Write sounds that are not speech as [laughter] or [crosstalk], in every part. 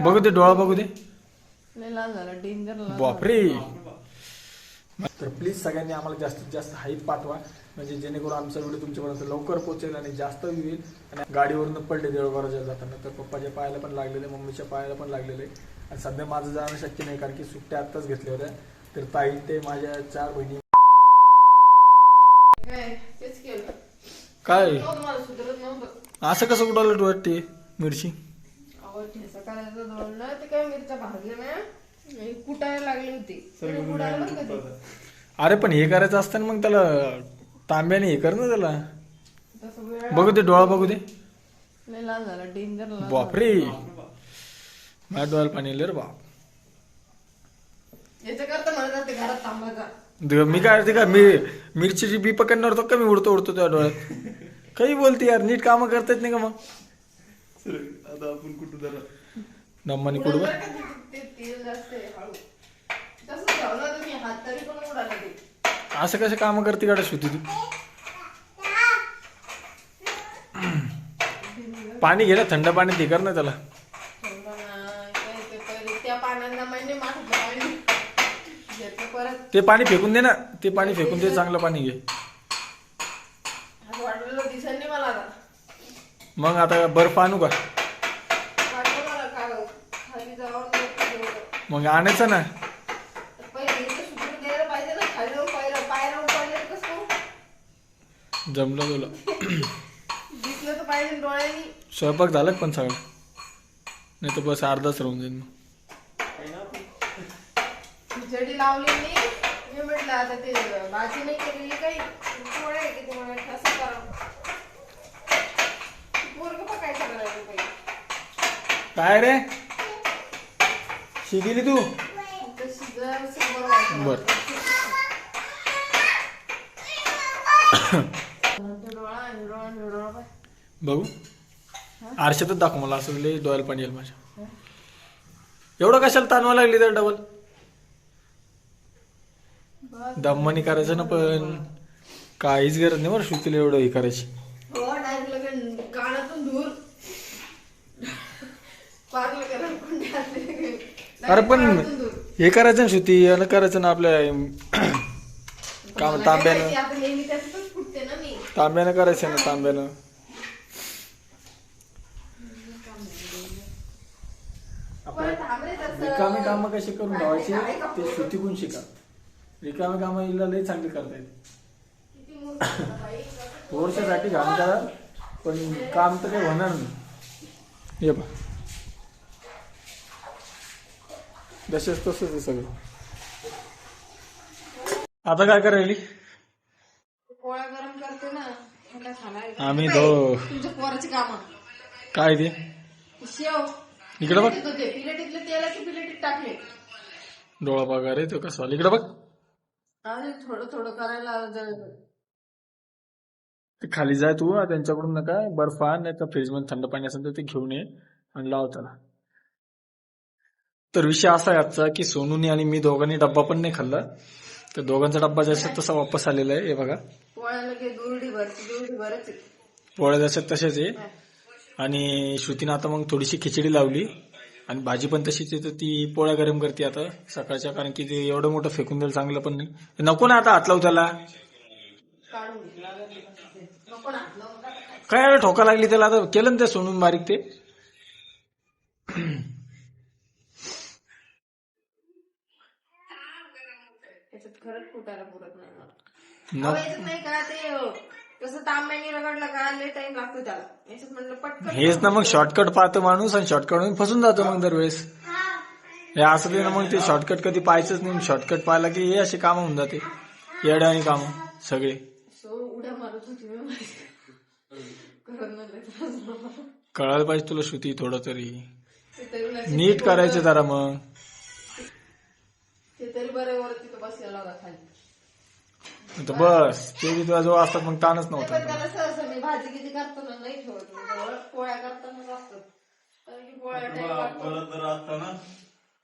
बघू दे डोळा बघू दे. बापरे. तर प्लीज सगळ्यांनी आम्हाला जास्तीत जास्त हाईट पाठवा. म्हणजे जेणेकरून आमचा व्हिडिओ तुमच्यापर्यंत लवकर पोहोचेल आणि जास्त येईल. आणि गाडीवरून पडले देवघराच्या जाताना. तर पप्पाच्या पायाला पण लागलेले मम्मीच्या पायाला पण लागलेले. आणि सध्या माझं जाणं शक्य नाही कारण की सुट्ट्या आत्ताच घेतल्या होत्या. तर ताई ते माझ्या चार बहिणी. काय? असं कसं उडालं डोळ्यात ते मिरची? कुटायला लागली होती. अरे पण हे करायचं असतं ना मग त्याला तांब्याने हे कर ना त्याला. बघू दे डोळा बघू दे. लय लाल झाला डेंजर लाल बापरे. माझ्या डोळ्याला पाणी आलं रे बाप. मी काय ते का मी मिरचीची बी पकडणार होतो का मी उडतो उडतो त्या डोळ्यात? काही बोलते यार नीट कामं करता येत नाही का मग? आता आपण कुठं जरा दम्मानी कुठं बरं का ते- ते तेल जास्त आहे हळू तसं ठेवलं तुम्ही हात तरी पण उडाला ते असं कसं कामं करते गाड्या शुती तू? पाणी घे थंड पाणी ते कर ना त्याला. ठेवलं ना काय ते त्या पाणी घेतलं परत ते पाणी फेकून दे ना ते पाणी फेकून दे चांगलं पाणी घे. असं वाटलेलं दिसत नाही मला आता मग आता बर्फ आणू का? वाटलं मला का खाली जावं नव्हतं एवढं. मग आणायचं ना पहिले इथं सुटून द्यायला पाहिजे ना खाली जाऊन पाहिलं पायऱ्या पडले कसं करू? जमलं तुला दिसलं तर पाहिजे ना डोळ्यांनी स्वयंपाक झाला का पण सगळं नाही तर बस अर्धाच राहून जाईल मग खिचडी लावली मी मी म्हटलं आता ते भाजी नाही केलेली काही पोळ्या आहे की ते मला कसं करावं पोरगं पण काय करायला पाहिजे काय रे शिकली तू समोर व्हायचं. बर बघू आरशातच दाखव मला असं लई डोळ्याला पाणी येईल माझ्या एवढं कशाला ताणवा लागली तर डबल बस. दममनी करायचं ना पण काहीच गरज नाही बरं श्रुतीला एवढं हे करायची हो. अरे पण. हे करायचं ना श्रुती करायचं ना आपल्या काम तांब्यानं तांब्यानं करायचं ना तांब्यानं. रिकामी कामं कशी करून ठेवायची? का ते श्रुतीकून शिका. रिकामी कामं हिला लई चांगली करता येते. किती मूर्ख आहे बाई. थोडशासाठी घाण करा पण काम तर काही होणार नाही. हे बा जसेच तसंच आहे सगळं. आता काय करायली? पोळ्या गरम करते ना. आम्ही दो तुमच्या पोराची कामं. काय ते? शेव. इकडे बघ. होते. पिलेटीतले तेलाची पिलेटीत टाकले? डोळा बघा रे तो कसं इकडे बघ. आणि थोडं थोडं करायला जळ- ते खाली जाय तू त्यांच्याकडून नका. बर्फ आण नाही तर फ्रीजमध्ये थंड पाणी असेल तर ते घेऊन ये आणि लाव त्याला. तर विषय असा आहे आजचा की सोनूने आणि मी दोघांनी डब्बा पण नाही खाल्ला. तर दोघांचा डब्बा जसा तसा वापस आलेला आहे हे बघा. पोळ्याला काही दुरडी भरची दुरडी भरच आहे. पोळ्या जशा तशाच आहे. आणि श्रुतीनं आता मग थोडीशी खिचडी लावली. आणि भाजी पण तशीच आहे तर ती पोळ्या गरम करते आता सकाळच्या कारण की ते एवढं मोठं फेकून द्यायला चांगलं पण नाही. नको ना आता हात लावू त्याला. काय ठोका लागली त्याला आता केलं ना ते सोनून बारीक ते. खरंच फुटायला पुरत नाही मला न- अहो, याच्यात नाही का ते अं, कसं तांब्याने रगडलं का लय टाइम लागतो त्याला. याच्यात म्हणलं पटकन हेच ना मग शॉर्टकट पाहतो माणूस आणि शॉर्टकट फसून जातो मग दरवेळेस. हे असं ते ना मग ते शॉर्टकट कधी पाहायचंच नाही शॉर्टकट पाहिला की हे असे कामं होऊन जाते. येड्या आणि कामं सगळे. सो उड्या मारत होती मी. कळायला पाहिजे तुला श्रुती थोडं तरी. नीट करायचं जरा मग ते तरी बरं वर तिथं बसलेला होता खाली तर बस ते बी तुझ्या असतात मग ताणच नाही, नव्हता. पण त्याला सहसा मी भाजी किती करताना नाही ठेवत. मी जवळ पोळ्या करतानाच असतात कारण की पोळ्या टाइम लागतो. परत जर असताना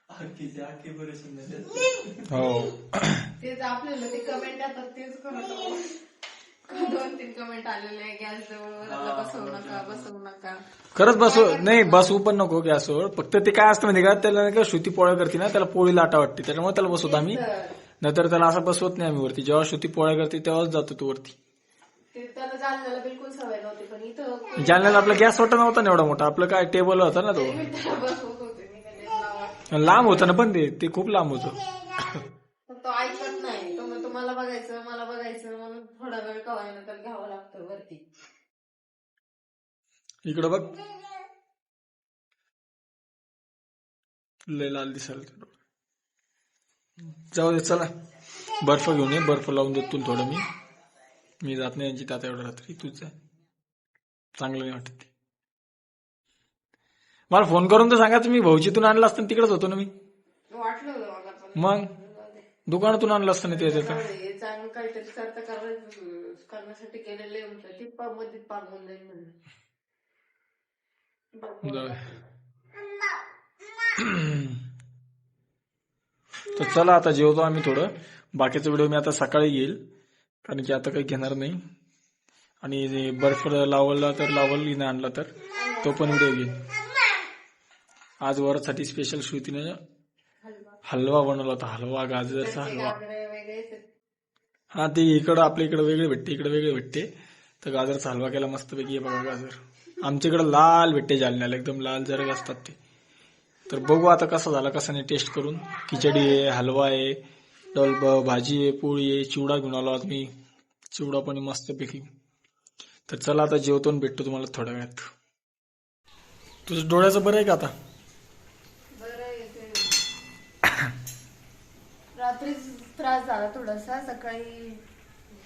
आखीचे आखी बरे सुंदर हो. तेच आपल्याला ते कमेंट येतात तेच करत दोन तीन कमेंट आलेले गॅस जवळ बसवू नका बसवू नका. खरंच बसव नाही बसवू पण नको गॅसवर. फक्त ते काय असतं माहिती का? त्याला नाही का श्रुती पोळ्या करते ना त्याला पोळी लाटा वाटते. त्याच्यामुळे त्याला बसवतो आम्ही. तर. नाहीतर त्याला असं बसवत नाही आम्ही वरती. जेव्हा श्रुती पोळ्या करते तेव्हाच जातो तो वरती. ते त्याला जालन्याला बिलकुल सवय नव्हती पण इथं जालन्याला आपला गॅस वाटा नव्हता ना एवढा मोठा. आपलं काय टेबल होता ना तो. [laughs] मी त्याला बसवत होते मी त्याला लावा. लांब होतं ना पण ते. ते खूप लांब होतं. पण तो ऐकत नाही. तो म्हणतो मला बघायचं मला बघायचं. म्हणून थोडा वेळ कवायला तर घ्यावं लागतं वरती. इकडं बघ. लय लाल दिसायला. जाऊ दे चला. बर्फ घेऊन ये बर्फ लावून देत तुला थोडं मी. मी जात नाही यांची ताता एवढं रात्री तूच जाय चांगलं नाही वाटत ते. मला फोन करून तर सांगायचं मी भाऊजीतून आणलं असतं तिकडेच होतो ना मी. मग? दुकानातून आणलं असतं ना ते त्याचं जाऊ [clears throat] तर चला आता जेवतो आम्ही थोडं. बाकीचा व्हिडिओ मी आता सकाळी येईल कारण की आता काही घेणार नाही. आणि जे बर्फ लावला तर लावल नाही आणला तर तो पण व्हिडिओ घेईल आज वरासाठी स्पेशल श्रुतीने हलवा बनवला होता हलवा गाजरचा हलवा. हा ते इकडं आपल्या इकडे वेगळे भेटते इकडे वेगळे भेटते. तर गाजरचा हलवा केला मस्तपैकी बघा गाजर. आमच्या इकडे लाल भेटते जालन्याला एकदम लाल जरग असतात ते. तर बघू आता कसा झाला कसा नाही टेस्ट करून. खिचडी आहे हलवा आहे डल भाजी आहे पोळी आहे चिवडा घेऊन आलो आज मी. चिवडा पण मस्तपैकी. तर चला आता जेवतो भेटतो तुम्हाला थोड्या वेळात. तुझं डोळ्याचं बरं आहे का आता? बरं येते रात्री त्रास झाला थोडासा सकाळी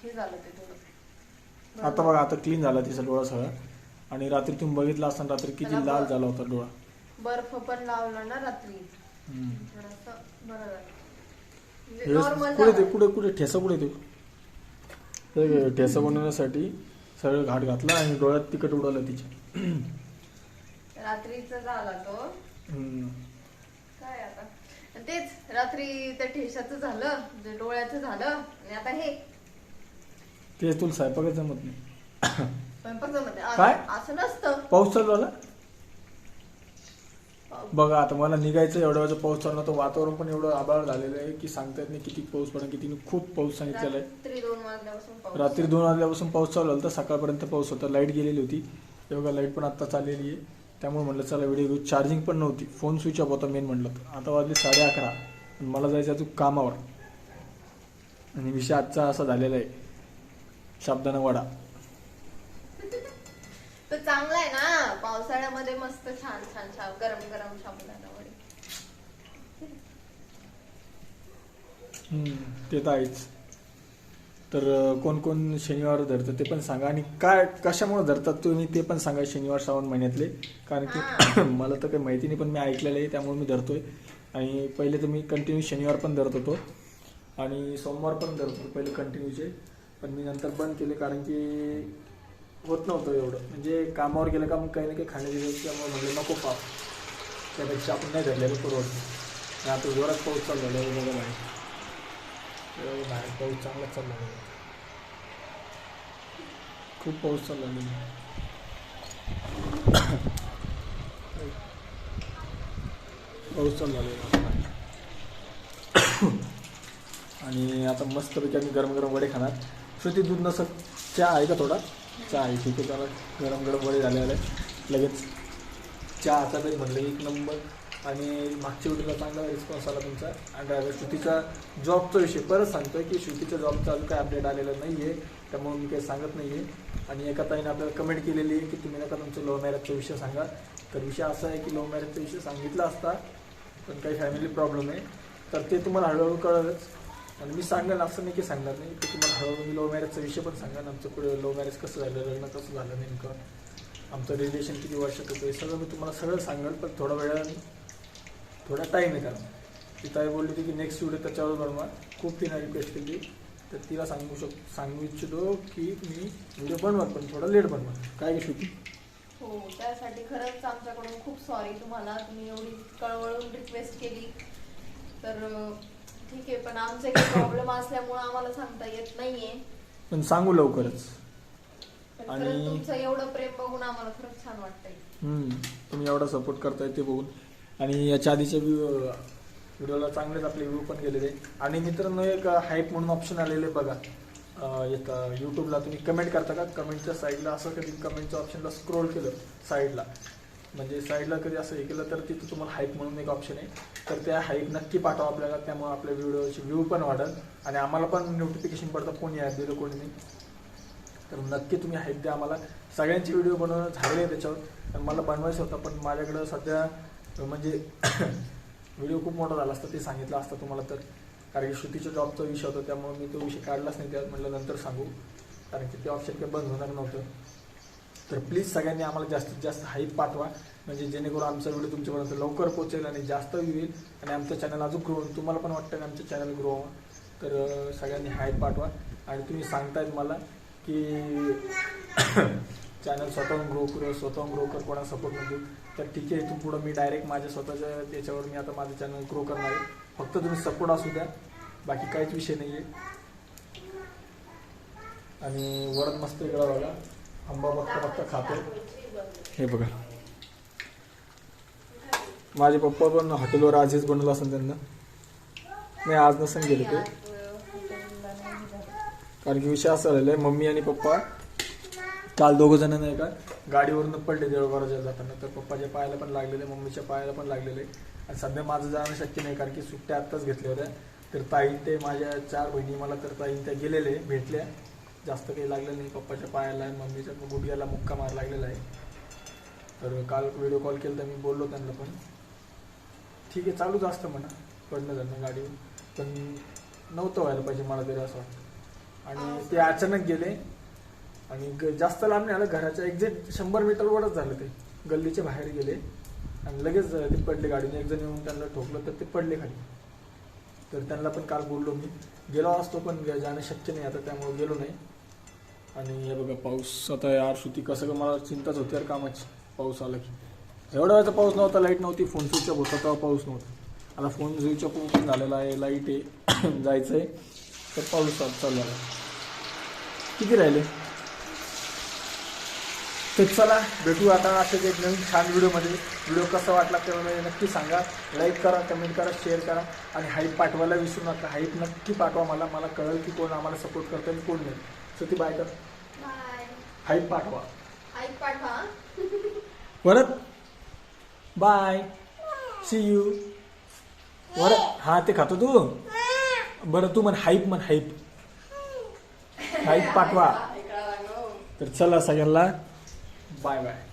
हे झालं ते थोडं. आता बघा आता क्लीन झाला तिचा डोळा सगळा. आणि रात्री तुम्ही बघितला असताना रात्री किती लाल झाला होता डोळा. बर्फ पण लावला ना रात्री. हम्म. थोडस बरं झालं. म्हणजे नॉर्मल कुठे ते कुठे कुठे? ठेसा कुठे ते ठेसा बनवण्यासाठी सगळं घाट घातला आणि डोळ्यात तिकट उडवलं तिच्या. रात्रीचा झाला तो. काय आता? तेच रात्री त्या ठेशाचं झालं म्हणजे डोळ्याचं झालं आणि आता हे. ते तुला स्वयंपाकच जमत नाही. स्वयंपाक जमत नाही. असं नसतं. पाऊस चालू आला बघा आता मला निघायचं एवढ्या वेळेचा पाऊस चालू नव्हतं वातावरण पण एवढं आभाळ झालेलं आहे की सांगता येत नाही किती पाऊस पडेल किती नाही. खूप पाऊस सांगितलेला आहे. रात्री दोन वाजल्यापासून पाऊस रात्री दोन वाजल्यापासून पाऊस चालू झाला तर सकाळपर्यंत पाऊस होता लाइट गेलेली होती. एवढा लाइट पण आता चाललेली आहे. त्यामुळे म्हटलं चला व्हिडिओ घेऊ चार्जिंग पण नव्हती. फोन स्विच ऑफ होता मेन म्हटलं तर. आता वाजले साडे अकरा आणि मला जायचं अजून कामावर. आणि विषय आजचा असा झालेला आहे. शब्दानं वडा. तर चांगलं आहे ना. पावसाळ्यामध्ये मस्त छान छान छान. गरम गरम वडे हम्म, ते तर आहेच. तर कोण कोण शनिवार धरतं ते पण सांगा. आणि काय कशामुळे धरतात तुम्ही ते पण सांगा शनिवार श्रावण महिन्यातले. कारण की [clears throat] मला तर काही माहिती नाही पण मी ऐकलेलं आहे त्यामुळे मी धरतोय. आणि पहिले तर मी कंटिन्यू शनिवार पण धरत होतो. आणि सोमवार पण धरत होतो पहिले कंटिन्यूचे पण मी नंतर बंद केले कारण की होत नव्हतं एवढं. म्हणजे कामावर गेलं का मग काही ना काही खाण्याची त्यामुळे म्हणलं नको पाप त्यापेक्षा आपण नाही धरलेलं परवडतं आता जोरात पाऊस चालू झाला आहे बघा बाहेर. बाहेर पाऊस चांगलाच चालला खूप पाऊस चालला आहे पाऊस चालू झाला आणि आता मस्तपैकी आम्ही गरम गरम वडे खाणार. श्रुती दूध नसत चहा आहे का थोडा? चहा आहे. ठीक आहे त्याला गरम गरम वडे झालेले आहे लगेच चहा आता तरी म्हणलं एक नंबर. आणि मागच्या उठीला चांगला रिस्पॉन्स आला तुमचा. आणि आता श्रुतीचा जॉबचा विषय परत सांगतोय की श्रुतीच्या जॉबचा अजून काही अपडेट आलेला नाही आहे त्यामुळे मी काही सांगत नाही आहे आणि एका ताईने आपल्याला कमेंट केलेली आहे की तुम्ही नका तुमचं लव्ह मॅरेजचा विषय सांगा. तर विषय असा आहे की लव्ह मॅरेजचा विषय सांगितला असता पण काही फॅमिली प्रॉब्लेम आहे. तर ते तुम्हाला हळूहळू कळलंच. आणि मी सांगेन असं नाही की सांगणार नाही. ते तुम्हाला हळूहळू मी लव्ह मॅरेजचा विषय पण सांगा आमचं पुढे लव्ह मॅरेज कसं झालं लग्न कसं झालं नेमकं आमचं रिलेशन किती वर्षात होतं हे सगळं मी तुम्हाला सगळं सांगेल पण थोडा वेळाने थोडा टाईम आहे कारण ती ताई बोलली होती की नेक्स्ट व्हिडिओ त्याच्यावर बनवा. खूप तिनं रिक्वेस्ट केली. तर तिला सांगू शक सांगू इच्छितो की मी व्हिडिओ बनवा पण थोडा लेट बनवा काय की श्रुती हो त्यासाठी खरंच आमच्याकडून खूप सॉरी तुम्हाला तुम्ही एवढी कळवळून रिक्वेस्ट केली. तर ठीक आहे पण आमचे काही प्रॉब्लेम असल्यामुळे आम्हाला सांगता येत नाहीये. पण सांगू लवकरच. पण आणि- तुमचं एवढं प्रेम बघून आम्हाला खरंच छान वाटतंय. हम्म, तुम्ही एवढा सपोर्ट करताय ते बघून. आणि याच्या आधीच्या व्हिडिओला चांगलेच आपले व्ह्यू पण गेलेले. आणि मित्रांनो एक हाईप म्हणून ऑप्शन आलेले बघा. अं, एक यूट्यूबला तुम्ही कमेंट करता का? कमेंटच्या साईडला असं कधी कमेंटच्या ऑप्शनला स्क्रोल केलं साईडला म्हणजे साईडला कधी असं हे केलं तर तिथं तुम्हाला हाईक म्हणून एक ऑप्शन आहे. तर त्या हाईक नक्की पाठवा आपल्याला त्यामुळे आपल्या व्हिडिओचे व्ह्यू पण वाढेल. आणि आम्हाला पण नोटिफिकेशन पडतं कोणी ॲप दिलं कोणी नाही. तर नक्की तुम्ही हाईक द्या आम्हाला. सगळ्यांचे व्हिडिओ बनवणं झाले आहे त्याच्यावर. आणि मला बनवायचं होतं पण माझ्याकडं सध्या म्हणजे [coughs] व्हिडिओ खूप मोठा झाला असता ते सांगितलं असतं तुम्हाला तर. कारण की श्रुतीच्या जॉबचा विषय होता त्यामुळे मी तो विषय काढलाच नाही त्यात म्हटलं नंतर सांगू. कारण की ते ऑप्शन काही बंद होणार नव्हतं. तर प्लीज सगळ्यांनी आम्हाला जास्तीत जास्त हाईप पाठवा. म्हणजे जेणेकरून आमचा व्हिडिओ तुमच्यापर्यंत लवकर पोहोचेल आणि जास्त येईल. आणि आमचं चॅनल अजून ग्रो तुम्हाला पण वाटतं ना आमचं चॅनल ग्रो व्हावं तर सगळ्यांनी हाईप पाठवा. आणि तुम्ही सांगतायत मला की [coughs] चॅनल स्वतःहून ग्रो करू स्वतःहून ग्रो कर कोणा सपोर्ट देऊ तर ठीक आहे इथून पुढं मी डायरेक्ट माझ्या स्वतःच्या त्याच्यावर मी आता माझं चॅनल ग्रो करणार आहे. फक्त तुम्ही सपोर्ट असू द्या. बाकी काहीच विषय नाही आहे आणि वरद मस्त इकडं बघा. आंबा बघता बघता खातो. हे बघा. माझे पप्पा पण हॉटेलवर आजच बनवलं असेल त्यांना. नाही आज नसेल गेले ते. कारण की विषय असा झालेला आहे मम्मी आणि पप्पा काल दोघं जण नाही का गाडीवरून पडले देवघराच्या जाताना. तर पप्पाच्या पायाला पण लागलेले मम्मीच्या पायाला पण लागलेले. आणि सध्या माझं जाणं शक्य नाही कारण की सुट्ट्या आत्ताच घेतल्या होत्या. तर ताई ते माझ्या चार बहिणी मला तर ताई त्या गेलेले भेटल्या. जास्त काही लागलं नाही. पप्पाच्या पायाला मम्मीच्या गुडघ्याला मुक्का मार लागलेला आहे. तर काल व्हिडिओ कॉल केला तर मी बोललो त्यांना पण. ठीक आहे चालूच असतं म्हणा. पडणं जाणं गाडीवर. पण नव्हतं व्हायला पाहिजे मला तरी असं वाटतं. आणि ते अचानक गेले. आणि ग- जास्त लांब नाही आलं. घराच्या एक्झॅक्ट शंभर मीटरवरच झालं ते. गल्लीच्या बाहेर गेले. आणि लगेच ते पडले गाडीने. एक जण येऊन त्यांना ठोकलं तर ते पडले खाली. तर त्यांना पण काल बोललो मी. गेलो असतो पण जाणं शक्य नाही. आता त्यामुळे गेलो नाही. आणि हे बघा पाऊस आता यार श्रुती कसं का मला चिंताच होती यार कामाची. पाऊस आला की. एवढा वेळचा पाऊस नव्हता लाइट नव्हती फोन स्विच ऑफ होता तेव्हा पाऊस नव्हता. आता फोन स्विच ऑफ पण झालेला आहे लाइट आहे [coughs] जायचं आहे तर पाऊस चालू आहे किती राहिले? तर चला भेटू आता असेच एक नवीन छान व्हिडिओमध्ये. व्हिडिओ कसा वाटला तेव्हा नक्की सांगा. लाईक करा कमेंट करा शेअर करा. आणि हाईप पाठवायला विसरू नका. हाईप नक्की पाठवा मला. मला कळेल की कोण आम्हाला सपोर्ट करतं आणि कोण नाही. सो ती बाय कर. हाईप पाठवा. ऐक पाठवा. परत? बाय. सी यू परत? हा ते खातो तू? बरं तू म्हण हाईप म्हण हाईप. हाईप पाठवा. तर चला सगळ्यांना. Bye bye.